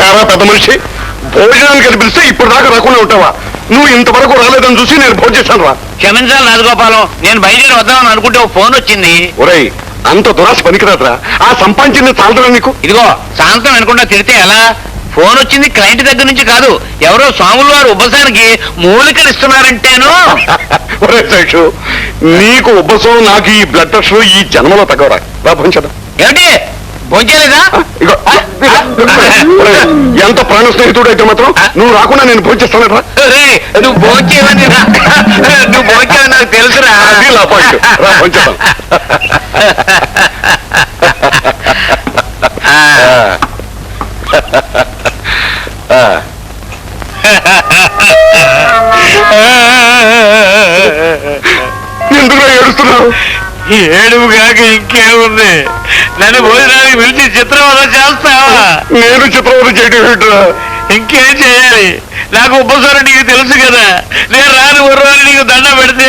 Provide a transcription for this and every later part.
ఏరా పెద్ద మనిషి? భోజనానికి కనిపిస్తే ఇప్పుడు దాకా రాకుండా ఉంటావా? నువ్వు ఇంతవరకు రాలేదని చూసి నేను భోజనం చేశాను రా. క్షమించాలి రాజగోపాలం. నేను బయలుదేరి వద్దామని అనుకుంటే ఒక ఫోన్ వచ్చింది. ఒరేయ్ అంత దురాశ పనికిరాదురా. ఆ సంపాదించింది చాలదురా నీకు? ఇదిగో సాయంత్రం అనుకుంటా తిడితే ఎలా? ఫోన్ వచ్చింది క్లయింట్ దగ్గర నుంచి కాదు. ఎవరో స్వాములు వారు ఉపసానికి మూలికలు ఇస్తున్నారంటేను. ఒరే శేషు నీకు ఉబ్బసం నాకు ఈ బ్లడ్ ప్రెషర్ ఈ జన్మలో తగ్గవరా. ఏమిటి? భోంచేలేదా ఎంత ప్రాణ స్నేహితుడు అయితే మాత్రం నువ్వు రాకుండా నేను భోంచేస్తాను రా రేయ్, నువ్వు భోంచేవని నువ్వు భోంచేవని నాకు తెలుసురా. అది నా పాయింట్. రా, భోంచేద్దాం. ఎందుకు ఏడుస్తున్నావు ఏడుపు కాక ఇంకేముంది? నన్ను భోజనానికి పిలిచి చిత్రవద చేస్తావా నేను చిత్రవరం చేయడం ఏంట్రా ఇంకేం చేయాలి? నాకు ఉపసరం నీకు తెలుసు కదా. నేను రాను ఉర్రని నీకు దండ పెడితే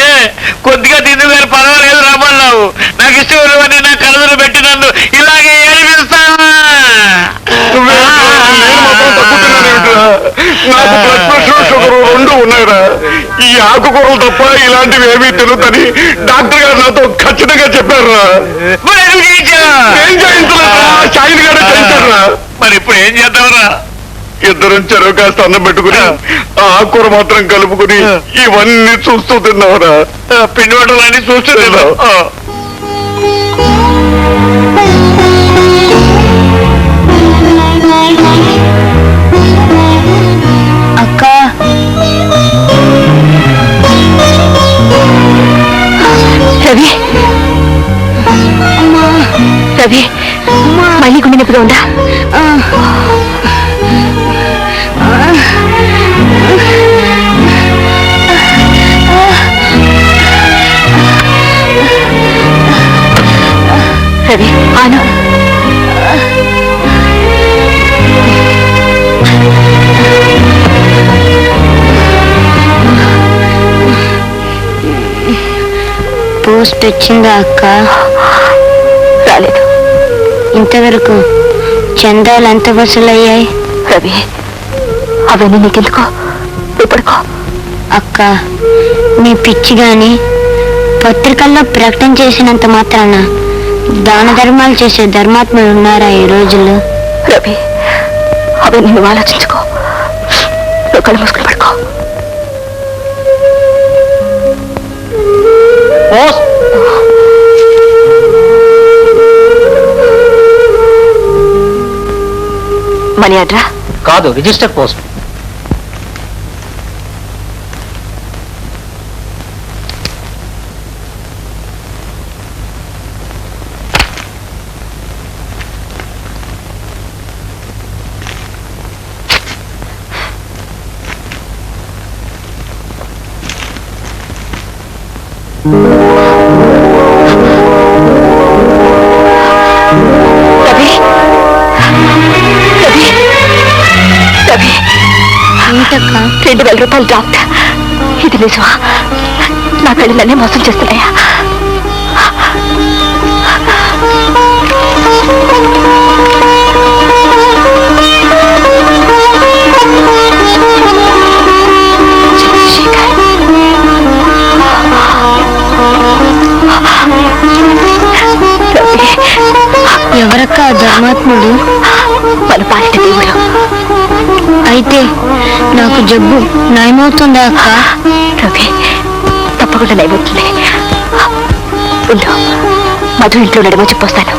కొద్దిగా తింది మీరు పర్వాలేదు రమ్మన్నావు. నాకు ఇష్టం ఉర్రవని నా కలదులు పెట్టి నన్ను ఇలాగే ఏడిపిస్తావా? నాకు బ్లడ్ ప్రెషర్ షుగర్ రెండు ఉన్నాయిరా. ఈ ఆకుకూరలు తప్ప ఇలాంటివి ఏమీ తినొద్దని డాక్టర్ గారు నాతో ఖచ్చితంగా చెప్పారురా? ఏం చేయించలేదురా. షాయిన్ గారే చేయించారురా. మరి ఇప్పుడు ఏం చేద్దాంరా? ఇద్దరం చెరువు కాస్త అన్నం పెట్టుకుని ఆ. ఆకుకూర మాత్రం కలుపుకుని ఇవన్నీ చూస్తూ తిన్నావురా. పిండి వంటలన్నీ చూస్తున్నావు అక్క రవి మళ్ళీ గుండె నొప్పిగా ఉందా? రవి ఆను. పోస్ట్ వచ్చిందా అక్క? రాలేదు. ఇంతవరకు చందాలు ఎంత వసూలయ్యాయి. రవి అవన్నీ నీకెందుకో? ఇప్పటికో అక్క నీ పిచ్చి గాని పత్రికల్లో ప్రకటన చేసినంత మాత్రాన దాన ధర్మాలు చేసే ధర్మాత్ములు ఉన్నారా ఈ రోజుల్లో? రవి అవన్నీ నువ్వు ఆలోచించుకో. నువ్వు కళ్ళు మూసుకుని పడుకో. మనీ అడ్రా కాదు రిజిస్టర్ పోస్ట్. రవి వేల రూపాయలు డ్రాఫ్ట్ ఇది నిజమా? నా కళ్ళనే మోసం చేస్తున్నాయా? ఎవరక్క ధర్మాత్ముడు? మన పాలిట దేవుడు. అయితే నాకు జబ్బు. నయమవుతుందా అక్క? రవి తప్పకుండా నయమవుతుంది. ఉండు. మధు ఇంట్లో నడమో చెప్పొస్తాను.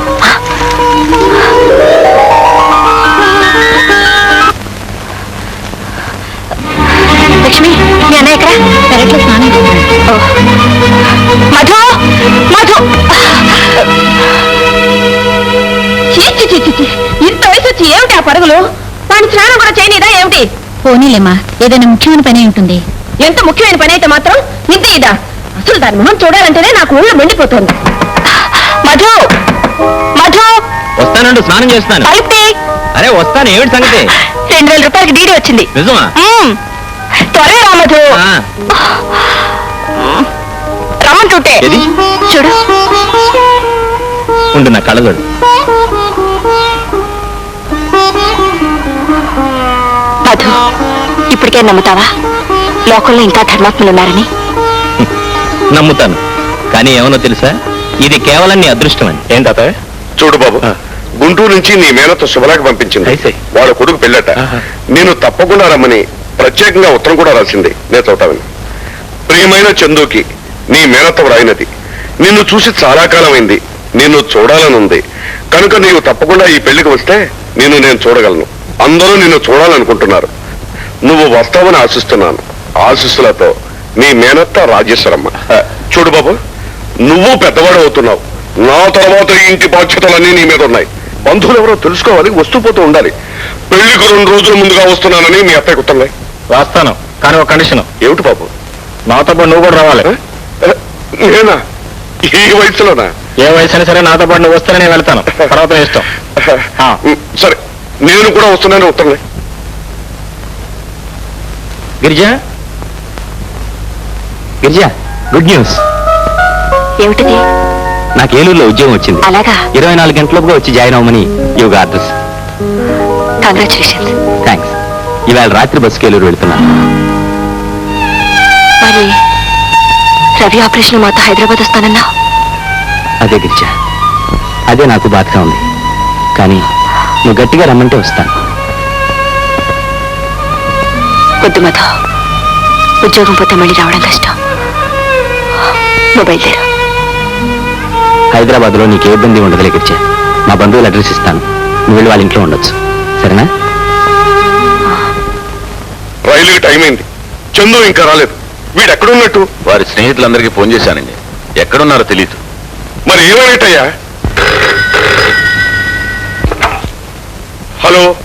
లక్ష్మి మీ అన్నయ్య ఎక్కడ? పెరట్లో స్నానం ఓ. మధు! మధు! ఇంత వయసు వచ్చి ఏమిటి ఆ పరుగులు? వాడిని స్నానం కూడా చేయనీదా ఏమిటి? పోనీలేమ్మా ఏదైనా ముఖ్యమైన పని ఉంటుంది. ఎంత ముఖ్యమైన పని అయితే మాత్రం ఇంత ఇదా. అసలు దాని మొహం చూడాలంటేనే నాకు ఊళ్ళో మండిపోతుంది. మధు! మధు! వస్తానండు స్నానం చేస్తాను. అరే వస్తాను ఏమిటి సంగతి? రెండు వేల రూపాయలకి డీడీ వచ్చింది. నిజమా? మ్మ్. త్వరగా రా మధు. ఆ, రమ్మంటుంటే. ఏది? చూడు. ఉండు నా కళ్ళజోడు. ఇప్పటికే నమ్ముతావా? లోకంలో ఇంకా ధర్మాత్ములు ఉన్నారని. నమ్ముతాను. కానీ ఏమన్నా తెలుసా? ఇది కేవలం నీ అదృష్టం అని. ఏం తాత చూడు బాబు గుంటూరు నుంచి నీ మేనతో శుభలాకి పంపించింది. అయితే. వాళ్ళ కొడుకు పెళ్ళట. ఆహా. నేను తప్పకుండా రమ్మని ప్రత్యేకంగా ఉత్తరం కూడా రాసింది. నేను చదువుతాను ప్రియమైన చందుకి నీ మేనత్త వ్రాయినది. నిన్ను చూసి చాలా కాలమైంది. నిన్ను చూడాలనుంది. కనుక నీవు తప్పకుండా ఈ పెళ్ళికి వస్తే నిన్ను నేను చూడగలను. అందరూ నిన్ను చూడాలనుకుంటున్నారు. నువ్వు వస్తావని ఆశిస్తున్నాను. ఆశీస్సులతో నీ మేనత్త రాజేశ్వరమ్మ. చూడు బాబు నువ్వు పెద్దవాడు అవుతున్నావు. నా తర్వాత ఇంటి బాధ్యతలన్నీ నీ మీద ఉన్నాయి. బంధువులు ఎవరో తెలుసుకోవాలి వస్తూ పోతూ ఉండాలి. పెళ్ళికి రెండు రోజుల ముందుగా వస్తున్నానని మీ అత్తయ్య గుర్తున్నాయి రాస్తాను కానీ ఒక కండిషన్. ఏమిటి బాబు? నాతో పాటు నువ్వు కూడా రావాలి? నేనా? ఈ వయసులోనా? ఏ వయసు అయినా సరే నాతో పాటు నువ్వు వస్తేనే నేను వెళ్తాను. తర్వాత ఇష్టం. సరే నేను కూడా వస్తున్నాను ఉత్తరం గిరిజ? గిరిజ గుడ్ న్యూస్ ఏమిటిది? నాకు ఏలూరులో ఉద్యోగం వచ్చింది. అలాగా? ఇరవై నాలుగు గంటలపుగా వచ్చి జాయిన్ అవ్వమని యువగా అడ్రస్ కంగ్రాచులేషన్స్ థ్యాంక్స్ ఇవాళ రాత్రి బస్సుకి ఏలూరు వెళ్తున్నాను. మరి రవి ఆపరేషన్ మాతో హైదరాబాద్ వస్తానన్నా అదే గిరిజ. అదే నాకు బాధగా ఉంది. కానీ నువ్వు గట్టిగా రమ్మంటే వస్తాను. వద్దు మధు. ఉద్యోగం పోతే మళ్ళీ రావడం కష్టం. నువ్వు బయలుదేరు. హైదరాబాద్లో నీకు ఏ ఇబ్బంది ఉండదులే గిరిజ మా బంధువులు అడ్రస్ ఇస్తాను. నువ్వు వెళ్ళి వాళ్ళ ఇంట్లో ఉండొచ్చు. సరేనా? రైలుకి టైం అయింది. చందు ఇంకా రాలేదు. వీడు ఎక్కడున్నట్టు వారి స్నేహితులందరికీ ఫోన్ చేశానండి. ఎక్కడున్నారో తెలియదు మరి ఏమైనట్టయ్యా హలో?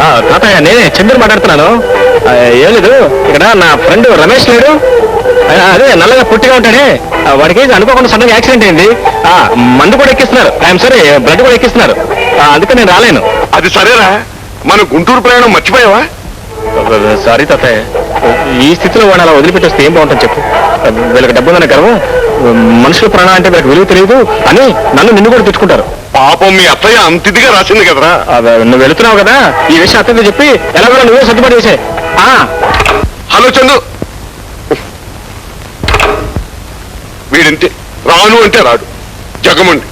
ఆ, తాతయ్య నేనే చంద్రుని మాట్లాడుతున్నాను. ఏం లేదు. ఇక్కడ నా ఫ్రెండ్ రమేష్ లేడు. అదే నల్లగా పుట్టిగా ఉంటాడే. వాడికి అనుకోకుండా సడన్ యాక్సిడెంట్ అయింది. ఆ, మందు కూడా ఎక్కిస్తున్నారు. ఐఎమ్ సరే బ్లడ్ కూడా ఎక్కిస్తున్నారు. ఆ, అందుకే నేను రాలేను. అది సరేరా. మన గుంటూరు ప్రయాణం మర్చిపోయావా? సారీ తాతయ్య. ఈ స్థితిలో వాడు అలా వదిలిపెట్టి వస్తే ఏం బాగుంటుంది చెప్పు. వీళ్ళకి డబ్బు ఉందనే గర్వం మనుషుల ప్రాణం అంటే వీళ్ళకి విలువ తెలియదు అని నన్ను నిన్ను కూడా తిట్టుకుంటారు. పాపం మీ అత్తయ్య అంత ఇదిగా రాసింది కదరా? నువ్వు వెళుతున్నావు కదా? ఈ విషయం అత్తతో చెప్పి ఎలాగో నువ్వే సర్దుబాటు చేసే. హలో చందు. వీడింతే రాను అంటే రాడు. జగమండి.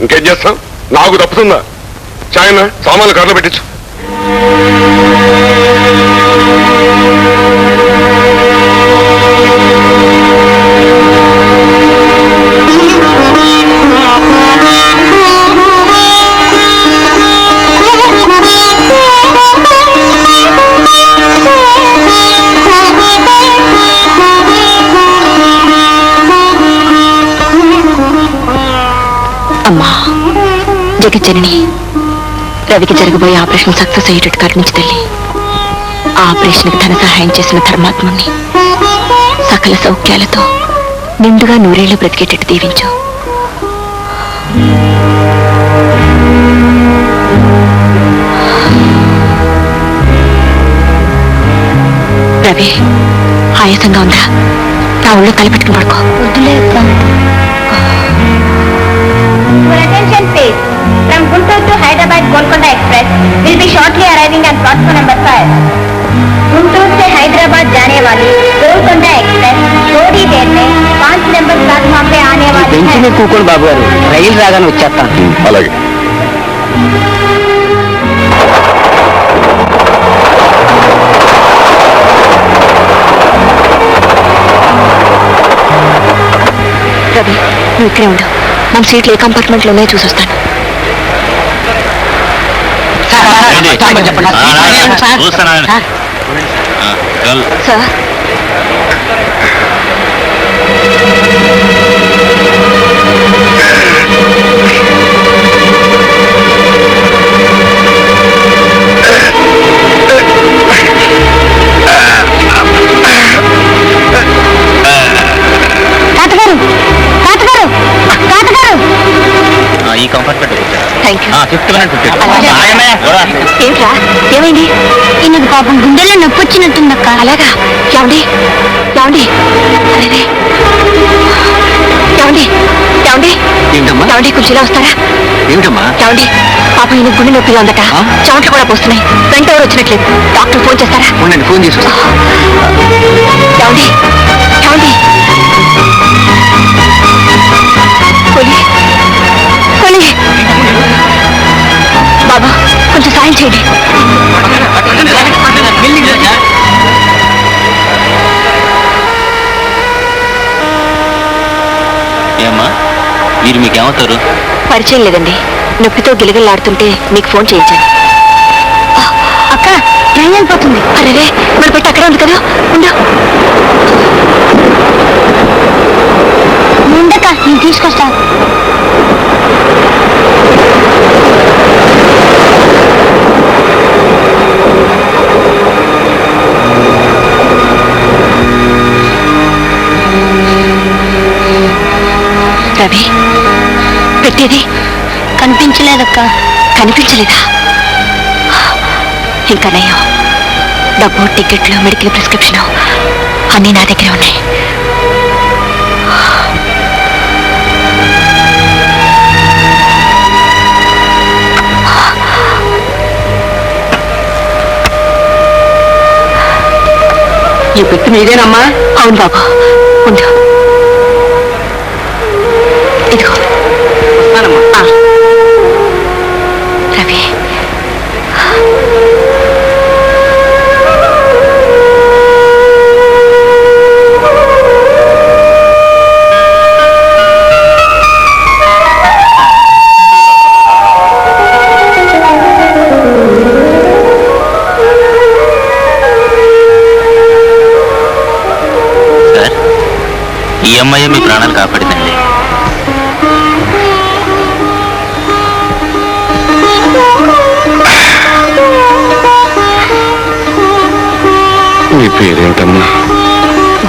ఇంకేం చేస్తాం? నాకు తప్పుతుందా? చాయన సామాన్లు కర్ర పెట్టించు. జగజ్జనని రవికి జరగబోయే ఆపరేషన్ సక్సెస్ అయ్యేటట్టు కరుణించి తల్లి. ఆ ఆపరేషన్కి ధన సహాయం చేసిన ధర్మాత్ముని సకల సౌఖ్యాలతో నిండుగా నూరేళ్ళు బ్రతికేటట్టు దీవించు. రవి ఆయాసంగా ఉందా నా ఒళ్ళు కలిపెట్టుకుని పడుకో. please. From Guntur to Hyderabad Golconda Express will be shortly arriving at platform number 5. Guntur से हैदराबाद जाने वाली गोलकोंडा एक्सप्रेस थोड़ी देर में पाँच नंबर प्लेटफॉर्म पे आने वाली है కూకోండి బాబు గారు రైలు రాగానే వచ్చేస్తాను అలాగే రవి నువ్వు ఇక్కడే ఉండు మన సీట్లు ఏ కంపార్ట్మెంట్లో ఉన్నాయో చూసొస్తాను సార్ తాతగారు థ్యాంక్ యూ ఏంట్రా ఏమైంది? ఈయనకు పాపం గుండెల్లో నొప్పి వచ్చినట్టుందక్క. అలాగా? ఏమండి? ఏమండి? అరేరే. ఏమండి? ఏమండి? ఏంటమ్మా ఏమండి కుర్చీలో వస్తారా ఏమిటమ్మా? ఏమండి? పాపం ఈయన గుండె నొప్పిగా ఉందట చెమట్లు కూడా పోస్తున్నాయి. వెంట ఎవరు వచ్చినట్లేదు? డాక్టర్ ఫోన్ చేస్తారా? ఉండండి ఫోన్ చేసి ఏమండి? ఏమండి? సాయం చేయండి. ఏమ్మా మీరు మీకేమవుతారు? పరిచయం లేదండి. నొప్పితో గిలగిల్లాడుతుంటే మీకు ఫోన్ చేయించాను. అక్క ట్రైన్ వెళ్ళిపోతుంది. అరే మన పెట్టి అక్కడ ఉంది కదా. ఉండు. ఉండక నేను తీసుకొస్తా రవి. పెట్టేది కనిపించలేదక్క. కనిపించలేదా? ఇంకా నయ్యో డబ్బు టికెట్లు మెడికల్ ప్రిస్క్రిప్షన్ అన్నీ నా దగ్గర ఉన్నాయి. ఈ పెట్టి మీదేనమ్మా? అవును బాబు. ఉండు. ఇదిగో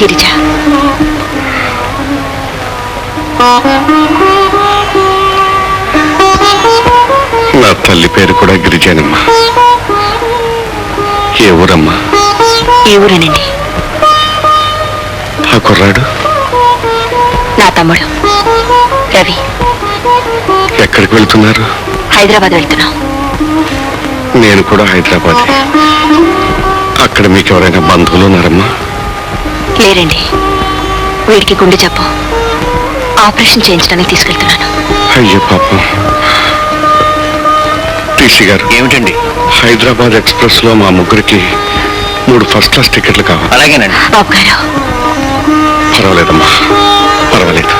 గిరిజ నా తల్లి పేరు కూడా గిరిజానమ్మా. ఏ ఊరమ్మా? ఈ ఊరేనండి? ఆ కుర్రాడు? నా తమ్ముడు రవి. ఎక్కడికి వెళ్తున్నారు? హైదరాబాద్ వెళ్తున్నాం. నేను కూడా హైదరాబాద్. అక్కడ మీకు ఎవరైనా బంధువులు ఉన్నారమ్మా? లేరండి వీడికి గుండె చెప్పు ఆపరేషన్ చేయించడానికి తీసుకెళ్తున్నాను. అయ్యో పాపం. టీసీ గారు. ఏమిటండి? హైదరాబాద్ ఎక్స్ప్రెస్లో మా ముగ్గురికి మూడు ఫస్ట్ క్లాస్ టికెట్లు కావాలి. అలాగేనండి. బాబు గారు పర్వాలేదమ్మా. పర్వాలేదు.